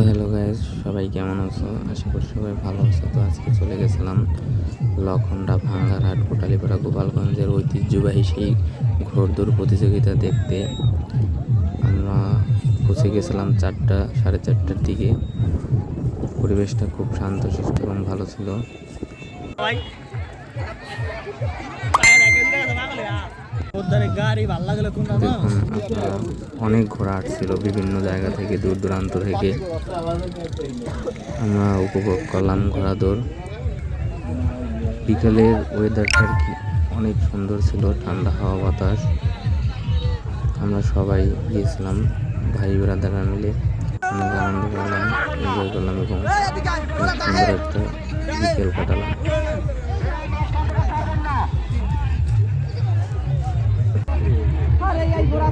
তো hello guys সবাই কেমন আছো? আশা করি সবাই ভালো আছো। তো আজকে চলে গেছিলাম লখনডা ভাঙ্গারহাট কোটালিপাড়া গোপালগঞ্জের ঐতিহ্যবাহী সেই ঘোড়দৌড় প্রতিযোগিতা দেখতে। আমরা পৌঁছে গেছিলাম চারটা, সাড়ে চারটার দিকে। পরিবেশটা খুব শান্তশিষ্ট এবং ভালো ছিল। অনেক ঘোড়া আসছিল বিভিন্ন জায়গা থেকে দূর দূরান্ত থেকে। আমরা উপভোগ করলাম ঘোড়া দৌড় বিকেলের ওয়েদারটা আর কি অনেক সুন্দর ছিল ঠান্ডা হাওয়া বাতাস। আমরা সবাই গিয়েছিলাম ভাই ব্রাদাররা মিলে। অনেক আনন্দ করলাম এনজয় করলাম এবং খুব সুন্দর একটা বিকেল কাটালাম।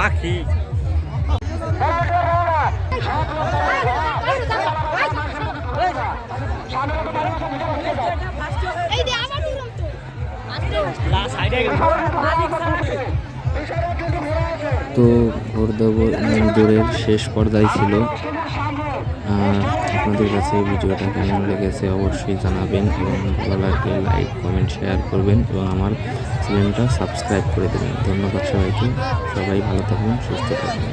পাখি। তো ঘোড়দৌড় দৌড়ের শেষ পর্যায়ে ছিল। আপনাদের কাছে এই ভিডিওটা কেমন লেগেছে অবশ্যই জানাবেন এবং ভালো লাগলে লাইক, কমেন্ট শেয়ার করবেন এবং আমার চ্যানেলটা সাবস্ক্রাইব করে দেবেন। ধন্যবাদ সবাইকে। সবাই ভালো থাকবেন সুস্থ থাকবেন